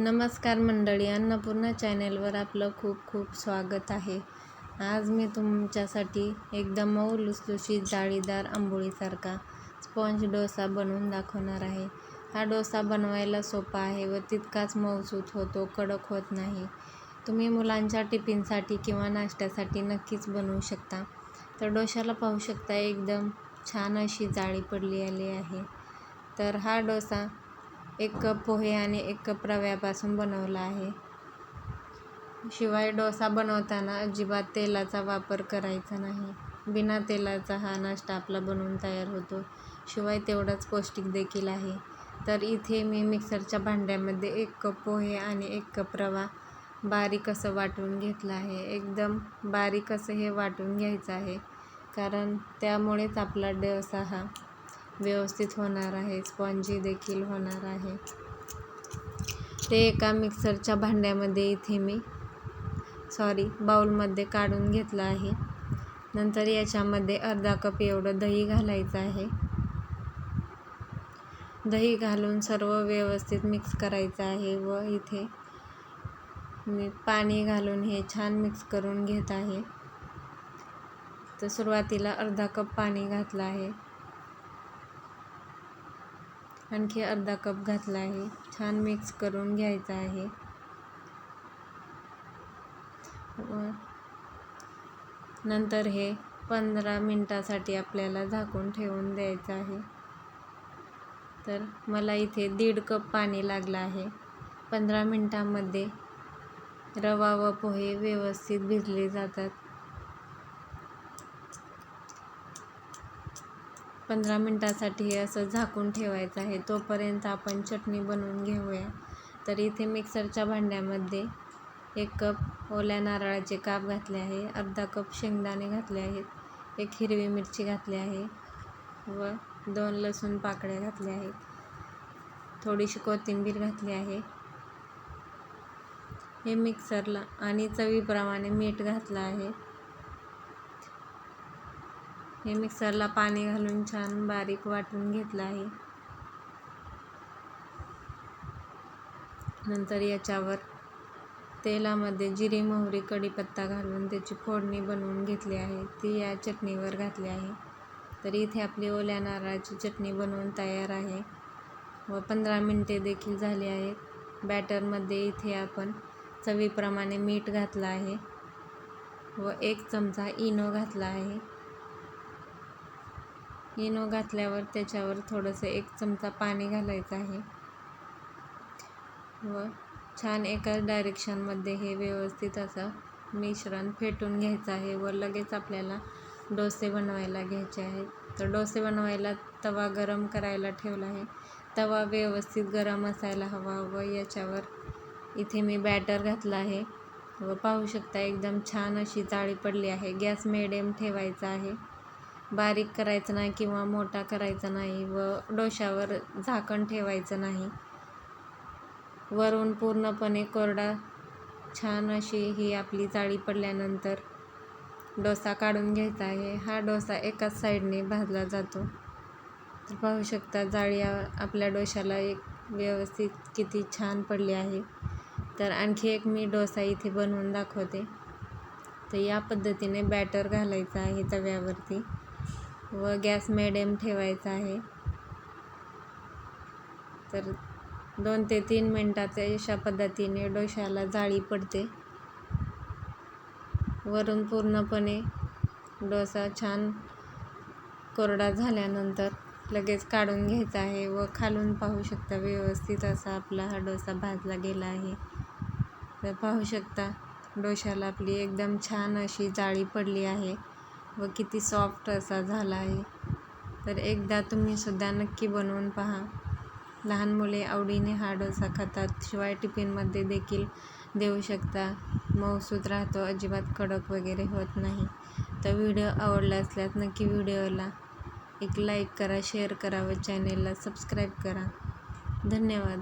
नमस्कार मंडळी अन्नपूर्णा चॅनेलवर आपलं खूप खूप स्वागत आहे. आज मी तुमच्यासाठी एकदम मऊ लुसलुशीत जाळीदार आंबोळीसारखा स्पॉन्ज डोसा बनवून दाखवणार आहे. हा डोसा बनवायला सोपा आहे व तितकाच मऊसूत होतो कडक होत नाही. तुम्ही मुलांच्या टिफिनसाठी किंवा नाश्त्यासाठी नक्कीच बनवू शकता. तर डोशाला पाहू शकता एकदम छान अशी जाळी पडली आली आहे. तर हा डोसा एक कप पोहे आणि एक कप रव्यापासून बनवला आहे. शिवाय डोसा बनवताना अजिबात तेलाचा वापर करायचा नाही. बिना तेलाचा हा नाश्ता आपला बनवून तयार होतो. शिवाय तेवढाच पौष्टिक देखील आहे. तर इथे मी मिक्सरच्या भांड्यामध्ये एक कप पोहे आणि एक कप रवा बारीक असं वाटून घेतलं आहे. एकदम बारीक असं हे वाटून घ्यायचं आहे. कारण त्यामुळेच आपला डोसा हा व्यवस्थित होणार आहे. स्पॉन्जी देखील होणार आहे. ते एका मिक्सरच्या भांड्यामध्ये इथे मी सॉरी बाउलमध्ये काढून घेतलं आहे. नंतर याच्यामध्ये अर्धा कप एवढं दही घालायचं आहे. दही घालून सर्व व्यवस्थित मिक्स करायचं आहे व इथे मी पाणी घालून हे छान मिक्स करून घेत आहे. तर सुरुवातीला अर्धा कप पाणी घातलं आहे. आणखी अर्धा कप घातला आहे. छान मिक्स करून घ्यायचं आहे. नंतर हे पंधरा मिनटासाठी आपल्याला झाकून ठेवून द्यायचं आहे. तर मला इथे दीड कप पाणी लागलं आहे. पंधरा मिनटामध्ये रवा व पोहे व्यवस्थित भिजले जातात. पंधरा मिनटासाठी हे असं झाकून ठेवायचं आहे. तोपर्यंत आपण चटणी बनवून घेऊया. तर इथे मिक्सरच्या भांड्यामध्ये एक कप ओल्या नारळाचे काप घातले आहे. अर्धा कप शेंगदाणे घातले आहेत. एक हिरवी मिरची घातली आहे व दोन लसूण पाकळ्या घातल्या आहेत. थोडीशी कोथिंबीर घातली आहे. हे मिक्सरला आणि चवीप्रमाणे मीठ घातलं आहे. हे मिक्सरला पाणी घालून छान बारीक वाटून घेतलं आहे. नंतर याच्यावर तेलामध्ये जिरी मोहरी कढीपत्ता घालून त्याची फोडणी बनवून घेतली आहे. ती या चटणीवर घातली आहे. तर इथे आपली ओल्या नारळाची चटणी बनवून तयार आहे व पंधरा मिनटे देखील झाली आहेत. बॅटरमध्ये इथे आपण चवीप्रमाणे मीठ घातलं आहे व एक चमचा इनो घातला आहे. इनो घातल्यावर त्याच्यावर थोडंसं एक चमचा पाणी घालायचं आहे. व छान एकाच डायरेक्शनमध्ये हे व्यवस्थित असं मिश्रण फेटून घ्यायचं आहे व लगेच आपल्याला डोसे बनवायला घ्यायचे आहेत. तर डोसे बनवायला तवा गरम करायला ठेवला आहे. तवा व्यवस्थित गरम असायला हवा व याच्यावर इथे मी बॅटर घातला आहे. व पाहू शकता एकदम छान अशी जाळी पडली आहे. गॅस मिडियम ठेवायचा आहे. बारीक करायचं नाही किंवा मोठा करायचा नाही व डोशावर झाकण ठेवायचं नाही. वरून पूर्णपणे कोरडा छान अशी ही आपली जाळी पडल्यानंतर डोसा काढून घ्यायचा आहे. हा डोसा एकाच साईडने भाजला जातो. तर पाहू शकता जाळी आपल्या डोशाला एक व्यवस्थित किती छान पडली आहे. तर आणखी एक मी डोसा इथे बनवून दाखवते. तर या पद्धतीने बॅटर घालायचं आहे तव्यावरती. व गॅस मिडियम ठेवायचा आहे. तर दोन ते तीन मिनटाच्या अशा पद्धतीने डोशाला जाळी पडते. वरून पूर्णपणे डोसा छान कोरडा झाल्यानंतर लगेच काढून घ्यायचा आहे व खालून पाहू शकता व्यवस्थित असा आपला हा डोसा भाजला गेला आहे. तर पाहू शकता डोशाला आपली एकदम छान अशी जाळी पडली आहे. व किती सॉफ्ट असा झाला आहे तर एकदा तुम्हीसुद्धा नक्की बनवून पहा. लहान मुले आवडीने हा डोसा खातात शिवाय टिफिनमध्ये देखील देऊ शकता. मऊसूत राहतो अजिबात कडक वगैरे होत नाही. तर व्हिडिओ आवडला असल्यास नक्की व्हिडिओला एक लाईक करा शेअर करा व चॅनेलला सबस्क्राईब करा. धन्यवाद.